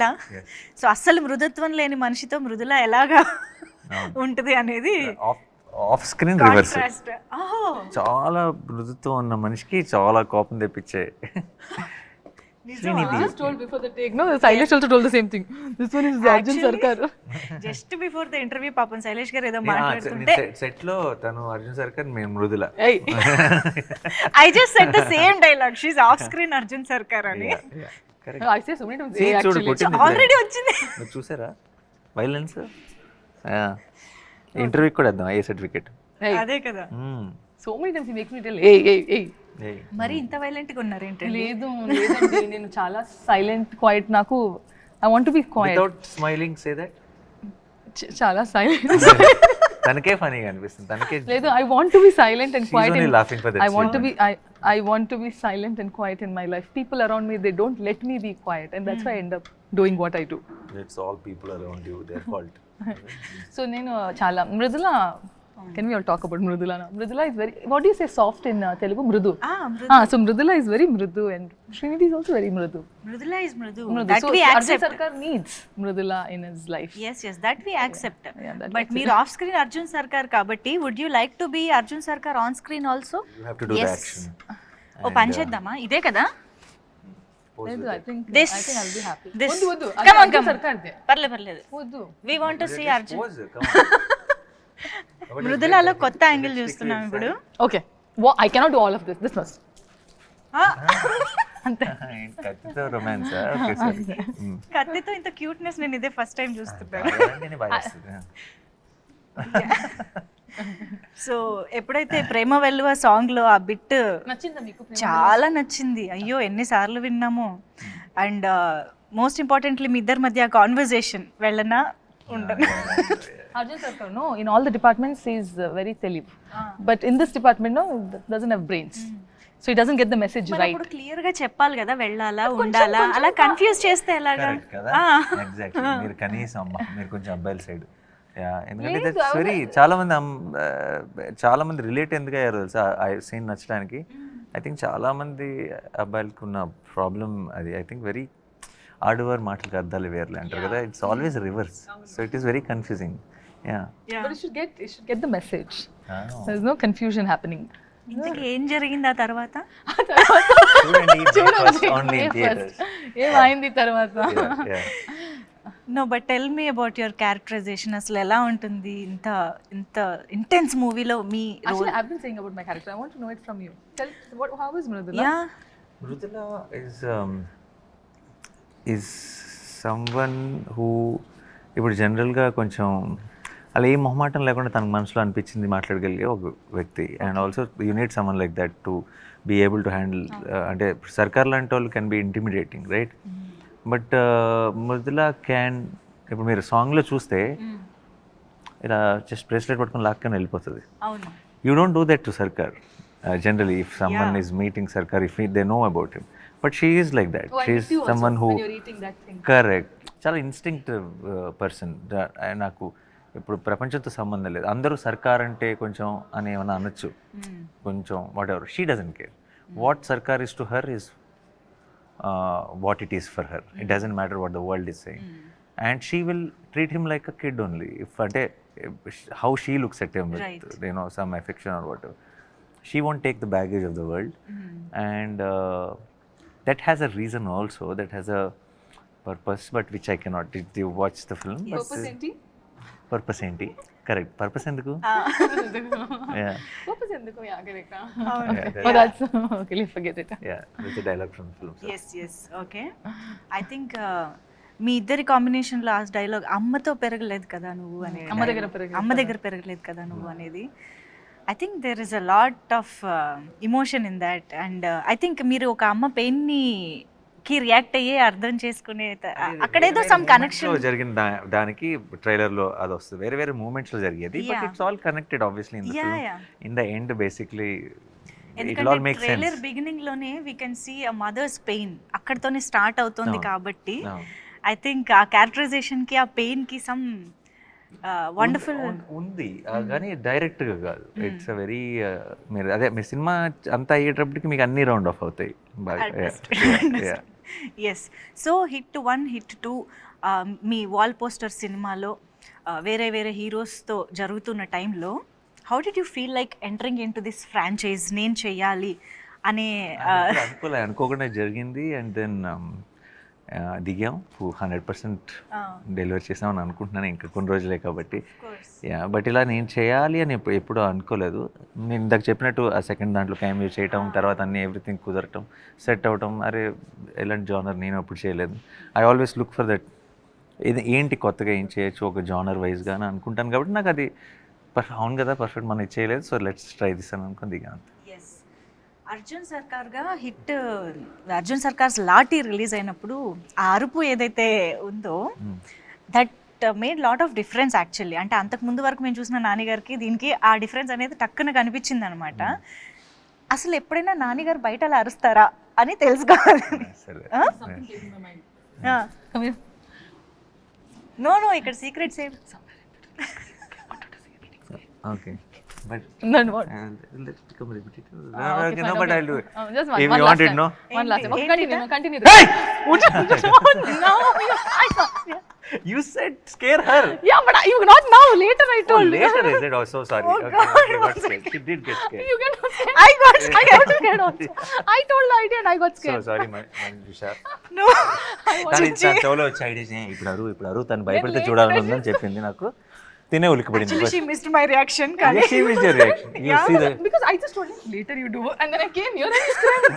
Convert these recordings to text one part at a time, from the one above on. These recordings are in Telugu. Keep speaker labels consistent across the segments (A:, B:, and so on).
A: మృదుల సో అస్సలు మృదుత్వం లేని మనిషితో మృదుల ఎలాగా ఉంటుంది అనేది
B: ఆఫ్ స్క్రీన్ రివర్స్ చాలా మృదుత్వం ఉన్న మనిషికి చాలా కోపం తెప్పించే.
A: జస్ట్ బిఫోర్ ద ఇంటర్వ్యూ పాపం శైలేష్ గారు ఏదో మాట్లాడుతుంటే
B: సెట్లో తను అర్జున్ సర్కర్ మేము Mridula.
A: I just set the same dialogue she's off screen Arjun Sarkar అని. ఆల్రెడీ వచ్చింది.
B: చూసారా? వైలెన్స్ ఇంటర్వ్యూకి కూడా వేద్దాం ఏ సర్టిఫికేట్.
A: అదే కదా.
C: Many times he makes me tell, hey, hey, hey.
A: మరి ఇంత వైలెంట్గా ఉన్నారేంటి
C: లేదు లేదండి. నేను చాలా సైలెంట్ క్వైట్ నాకు I want be quiet
B: without smiling say that
C: silent silent
B: తనకే ఫనీగా అనిపిస్తుంది. తనకే
C: లేదు I want to be silent and quiet
B: that
C: I want to. Be I I want to be silent and quiet in my life people around me they don't let me be quiet and that's why end up doing what I do
B: it's all people around you their fault
C: so నేను చాలా Mridula can we all talk about Mridula Mridula is very what you say soft in Telugu మృదు సో మృదుల ఇస్ వెరీ మృదు and Srinidhi is also very మృదు
A: మృదుల ఇస్ మృదు
C: మృదు so
A: we
C: Arjun
A: accept
C: Sarkar needs Mridula in his life
A: yes yes that we accept
C: Yeah, that
A: but మీరు ఆఫ్ స్క్రీన్ అర్జున్ సర్కార్ కాబట్టి would you like to be Arjun Sarkar on screen also
B: you have to do the
A: Yes.
B: Action
A: ఓ పని చేద్దామా ఇదే కదా?
C: లేదు I think
A: This-
C: I think I'll be happy
A: this-
C: వద్దు వద్దు
A: Come on,
C: Arjun
A: come on.
C: సర్కార్దే
A: పర్లేదు పర్లేదు
C: వద్దు
A: we want to see Arjun
B: cum
A: మృదులలో కొత్త యాంగిల్ చూస్తున్నాం ఇప్పుడు.
C: Okay. I cannot do all of this this must అంతే.
B: కత్తితో రొమాన్స్ ఓకే సార్
A: కత్తితో ఇంత క్యూట్నెస్ నేను ఇదే ఫస్ట్ టైం చూస్తున్నాను. సో ఎప్పుడైతే ప్రేమ వెల్లువ సాంగ్లో ఆ బిట్
C: నచ్చిందా మీకు
A: చాలా నచ్చింది. అయ్యో ఎన్నిసార్లు విన్నాము. అండ్ మోస్ట్ ఇంపార్టెంట్లీ మీ ఇద్దరి మధ్య కాన్వర్జేషన్ వెళ్ళనా? ఉండను?
C: Arjun Sarkar no in all the departments is very తెలివ్ but in this department no doesn't have brains so it doesn't get the message right
A: అప్పుడు క్లియర్గా చెప్పాలి కదా వెళ్ళాలా ఉండాలా? అలా కన్ఫ్యూజ్ చేస్తే ఎలాగా?
B: కదా? ఎగ్జాక్ట్లీ మీరు కనీసం అమ్మ మీరు కొంచెం అబ్బాయిల సైడ్. ఎందుకంటే వెరీ చాలా మంది చాలా మంది రిలేట్ ఎందుకు అయ్యారు తెలుసా? ఆ సీన్ నచ్చడానికి. ఐ థింక్ చాలా మంది అబ్బాయిలకు ఉన్న ప్రాబ్లం అది. ఐ థింక్ వెరీ ఆడవారి మాటలకు అర్థాలు వేర్లే అంటారు కదా? It's always reverse so it is very confusing yeah
C: but should get it should get the message there is no confusion happening
A: ఇంతకీ ఏం జరిగింది ఆ తర్వాత
C: ఏమైంది తర్వాత?
A: No but tell me about your characterization అసలు ఎలా ఉంటుంది ఇంత ఇంత ఇంటెన్స్ మూవీలో మీ
C: Actually, I've been saying about my character. I want to know it from you. Tell what, how is Mridula?
A: Yeah
B: is um, is someone who ఇప్పుడు జనరల్గా కొంచెం అలా ఏ మొహమాటం లేకుండా తనకు మనసులో అనిపించింది మాట్లాడగలిగే ఒక వ్యక్తి. And also you need someone like that to be able to handle అంటే సర్కార్ లాంటి వాళ్ళు can be intimidating right but Mridula can ఇప్పుడు మీరు సాంగ్లో చూస్తే ఇలా జస్ట్ బ్రేస్లెట్ పట్టుకొని లాక్కని వెళ్ళిపోతుంది. Uh, Sarkar, if he, they know about him, but she is like that.
C: Oh, I
B: She's
C: miss you also
B: someone who
C: when you're eating that thing.
B: Correct చాలా ఇన్స్టింక్టివ్ పర్సన్ నాకు ఇప్పుడు ప్రపంచంతో సంబంధం లేదు. అందరూ సర్కార్ అంటే కొంచెం అని ఏమైనా అనొచ్చు. కొంచెం whatever she doesn't care what Sarkar is to her is what it is for her it doesn't matter what the world is saying and she will treat him like a kid only if అంటే how she looks at him. With you know some affection or what she won't take the baggage of the world and that has a reason also. That has a purpose but which i cannot. Did you watch the
C: Purpose ఏంటి?
B: కరెక్ట్. పర్పస్ ఎందుకు?
A: ఓకే ఐ థింక్ మీ ఇద్దరి కాంబినేషన్లో ఆ డైలాగ్ అమ్మతో పెరగలేదు కదా నువ్వు అనే
C: అమ్మ దగ్గర
A: అమ్మ దగ్గర పెరగలేదు కదా నువ్వు అనేది. I think there is a lot of emotion in that and I think మీరు ఒక అమ్మ పెయిన్ని కి రియాక్ట్ అయ్యే అర్థం చేసుకునే అక్కడేదో సమ్ కనెక్షన్
B: జరిగిన దానికి ట్రైలర్లో అది వస్తుంది వేరే వేరే మూమెంట్స్లో జరిగేది but. It's all connected obviously in the. In the end basically
A: ఎందుకంటే trailer బిగినింగ్లోనే we can see a mother's pain అక్కడతోనే start అవుతుంది. కాబట్టి ఐ థింక్ ఆ క్యారెక్టరైజేషన్కి ఆ పెయిన్కి సమ్ వండర్ఫుల్
B: ఉంది కానీ డైరెక్ట్గా కాదు ఇట్స్ అ వెరీ మీరు అదే మీ సినిమా అంతా అయ్యేటప్పటికి మీకు అన్ని రౌండ్ ఆఫ్ అవుతాయి.
A: Yes so hit one hit two మీ వాల్ పోస్టర్ సినిమాలో వేరే వేరే హీరోస్తో జరుగుతున్న టైంలో how did you feel like entering into this franchise నేను చెయ్యాలి అనే
B: అనుకోకుండా జరిగింది. అండ్ దెన్ దిగాం. హండ్రెడ్ పర్సెంట్ డెలివరీ చేసామని అనుకుంటున్నాను. ఇంకా కొన్ని రోజులే కాబట్టి. యా బట్ ఇలా నేను చేయాలి అని ఎప్పుడు అనుకోలేదు. నేను ఇందాక చెప్పినట్టు ఆ సెకండ్ దాంట్లో క్యామియో చేయటం తర్వాత అన్ని ఎవ్రీథింగ్ కుదరటం సెట్ అవటం అరే ఎలాంటి జానర్ నేను అప్పుడు చేయలేదు. I always look for that ఇది ఏంటి కొత్తగా ఏం చేయొచ్చు ఒక జానర్ వైజ్గా అని అనుకుంటాను కాబట్టి నాకు అది పర్ఫెక్ట్ అవును కదా పర్ఫెక్ట్ మనం చేయలేదు. సో లెట్స్ ట్రై దిస్ అని అనుకుని దిగాను
A: ఎస్ అర్జున్ సర్కార్గా హిట్ అర్జున్ సర్కార్స్ లాటీ రిలీజ్ అయినప్పుడు ఆ అరుపు ఏదైతే ఉందో that made lot of difference actually అంటే అంతకు ముందు వరకు మేము చూసిన నాన్నగారికి దీనికి ఆ డిఫరెన్స్ అనేది టక్కున కనిపించింది అనమాట అసలు ఎప్పుడైనా నాన్నగారు బయట అలా అరుస్తారా అని తెలుసుకోవాలి. నో నో ఇక్కడ secret safe
B: okay but
C: Then what?
B: let's become repetitive.
C: Ah, okay,
B: okay,
C: fine,
B: no, but
C: okay.
B: I'll do it.
C: Oh, just one,
B: If
C: one
B: you
C: last
B: want it,
C: time.
B: no?
C: One last time. Okay, continue, no, continue. Hey! Not? No, you, I can't. Yeah.
B: You said scare her.
C: yeah, but I, you not now. Later I
B: Oh,
C: told.
B: later is it? Oh, so sorry.
A: Oh,
B: okay,
A: God,
B: okay, got
A: one
B: scared. She did get scared.
C: You get scared.
A: I got
C: I got scared also. I told the idea and I got
B: So
C: scared.
B: sorry, my Manjusha.
A: No
B: తను తన చెవులో వచ్చి ఐడియా ఇప్పుడు అరువు ఇప్పుడు అరువు తను భయపడితే చూడాలని ఉందని చెప్పింది నాకు తినే ఉలికిపడింది
A: actually she missed my reaction కానీ
B: She missed your reaction. You see the
C: Because I just told him later you do, and then I came here and you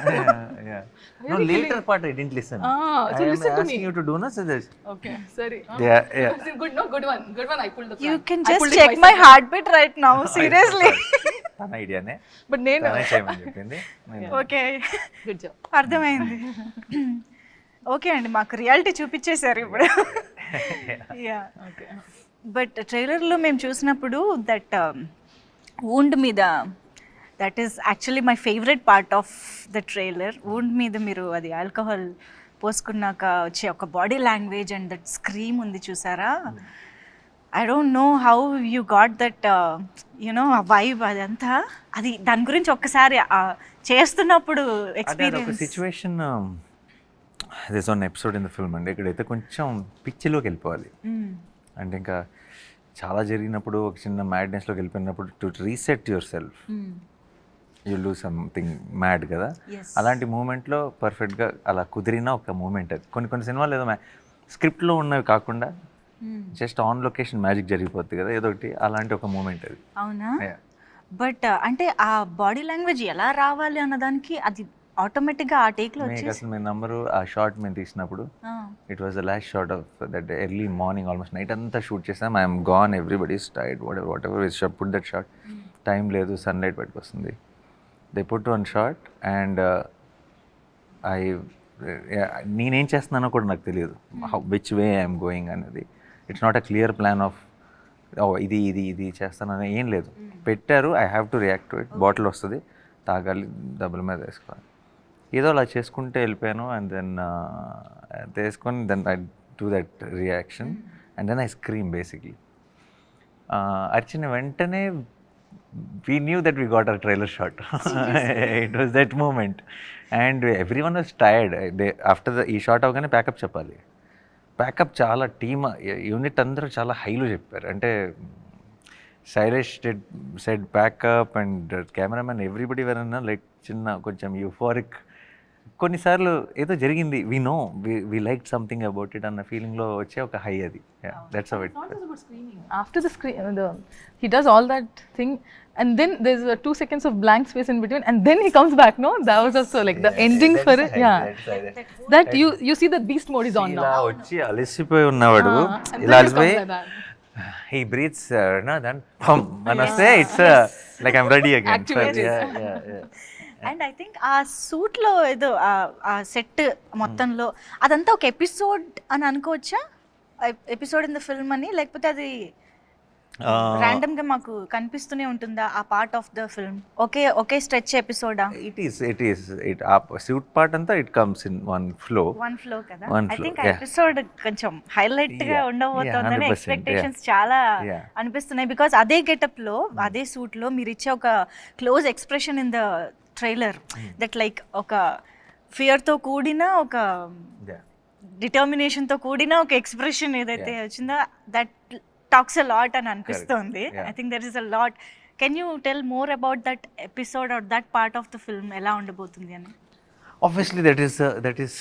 B: yeah, yeah. No, later part I didn't listen.
C: Ah, so
B: I am
C: listen to
B: asking
C: me.
B: you to do no so this.
C: Okay, sorry. Uh,
B: Yeah, yeah.
C: Good, no, good one, good one. I pulled the.
A: You
C: prank.
A: Can
C: I
A: just
C: pulled it
A: check
C: myself.
A: My heart beat right now seriously
B: తన ఐడియానే
C: But నేను.
B: తనే చేయమని చెప్పింది నేను-
A: ఓకే
C: Good job.
A: అర్థమైంది ఓకే అండి మాకు రియాలిటీ చూపించేశారు ఇప్పుడు యా
C: Okay.
A: బట్ ట్రైలర్లో మేము చూసినప్పుడు దట్ వూండ్ మీద that is actually my favourite part of the trailer wound మీద మీరు అది ఆల్కహాల్ పోసుకున్నాక వచ్చే ఒక body language and that scream ఉంది చూసారా? I don't know how you got that you know ఆ వైబ్ అదంతా. అది దాని గురించి ఒక్కసారి చేస్తున్నప్పుడు experience
B: situation this episode in the film అండి. ఇక్కడైతే కొంచెం పిచ్చిలోకి వెళ్ళిపోవాలి. అంటే ఇంకా చాలా జరిగినప్పుడు ఒక చిన్న మ్యాడ్నెస్లోకి వెళ్ళిపోయినప్పుడు to reset yourself you lose something mad కదా. అలాంటి మూమెంట్లో పర్ఫెక్ట్గా అలా కుదిరిన ఒక మూమెంట్ అది కొన్ని కొన్ని సినిమాలు ఏదో స్క్రిప్ట్లో ఉన్నవి కాకుండా జస్ట్ ఆన్ లొకేషన్ మ్యాజిక్ జరిగిపోద్ది కదా ఏదో ఒకటి. అలాంటి ఒక మూమెంట్ అది.
A: అవునా. బట్ అంటే ఆ బాడీ లాంగ్వేజ్ ఎలా రావాలి అన్నదానికి అది ఆటోమేటిక్గా ఆ టేక్లో
B: మీకు అసలు మీ నంబరు ఆ షార్ట్ మేము తీసినప్పుడు it was the last shot of that early morning almost night అంతా షూట్ చేసాం. I'm gone everybody Tide whatever whatever is put that shot time లేదు సన్లైట్ బయటకు వస్తుంది they put one shot and I నేనేం చేస్తున్నానో కూడా నాకు తెలియదు. విచ్ వే ఐఎమ్ గోయింగ్ అనేది. It's not a clear plan of ఓ ఇది ఇది ఇది చేస్తానని ఏం లేదు. పెట్టారు I have to react to it bottle వస్తుంది తాగాలి డబ్బుల మీద వేసుకోవాలి. ఏదో అలా చేసుకుంటే వెళ్ళిపోయాను. అండ్ దెన్ వేసుకొని then I do that reaction and then I scream basically అరిచిన వెంటనే we knew that we got a trailer shot it was that moment and everyone was tired they after the ఈ షాట్ అవగానే ప్యాకప్ చెప్పాలి. ప్యాకప్ చాలా టీమ్ యూనిట్ అందరూ చాలా హైలో చెప్పారు. అంటే Shailesh dead said pack up and cameraman everybody వెరన్నా like చిన్న కొంచెం యూఫోరిక్ కొన్నిసార్లు ఏదో జరిగింది we know we like something about it అన్న ఫీలింగ్లో వచ్చే ఒక హై అది that's of it
C: Not just about screaming. After the screen, uh, the, he does all that thing, and then there's uh, two seconds of blank space in between, and then he comes back. No, that was also like the ending for it. Yeah, that you you see that beast mode is on
B: ఇలా
C: now.
B: వచ్చి అలసిపోయి ఉన్నవాడు
C: Ah, and then
B: ఇలా
C: he comes
B: అలసిపోయి
C: like that.
B: He breathes then పమ్ అని వస్తే it's like I'm ready again.
A: And I think ఆ సూట్లో ఏదో ఆ సెట్ మొత్తంలో అదంతా ఒక ఎపిసోడ్ అని అనుకోవచ్చా ఎపిసోడ్ ఇన్ ద ఫిల్మ్ అని లేకపోతే అది ర్యాండమ్గా మాకు కనిపిస్తూనే ఉంటుందా ఆ పార్ట్ ఆఫ్ ద ఫిల్మ్ ఒకే ఒకే stretch ఎపిసోడా
B: it is it is it ఆ సూట్ పార్ట్ అంతా it comes in one flow
A: one flow కదా? I think. ఎపిసోడ్ కొంచెం
B: హైలైట్గా
A: ఉండబోతోందని
B: yeah, 100%,
A: ఎక్స్పెక్టేషన్స్ చాలా. అనిపిస్తున్నాయి. బికాస్ అదే గెటప్లో అదే సూట్లో మీరు ఇచ్చే ఒక close expression in the trailer that like ఒక ఫియర్తో కూడిన ఒక
B: Yeah.
A: డిటర్మినేషన్తో కూడిన ఒక ఎక్స్ప్రెషన్ ఏదైతే వచ్చిందో దట్ టాక్స్ అ లాట్ అని అనిపిస్తుంది. I think there is a lot can you tell more about that episode or that part of the film ఎలా ఉండబోతుంది అని?
B: Obviously, that is uh, that is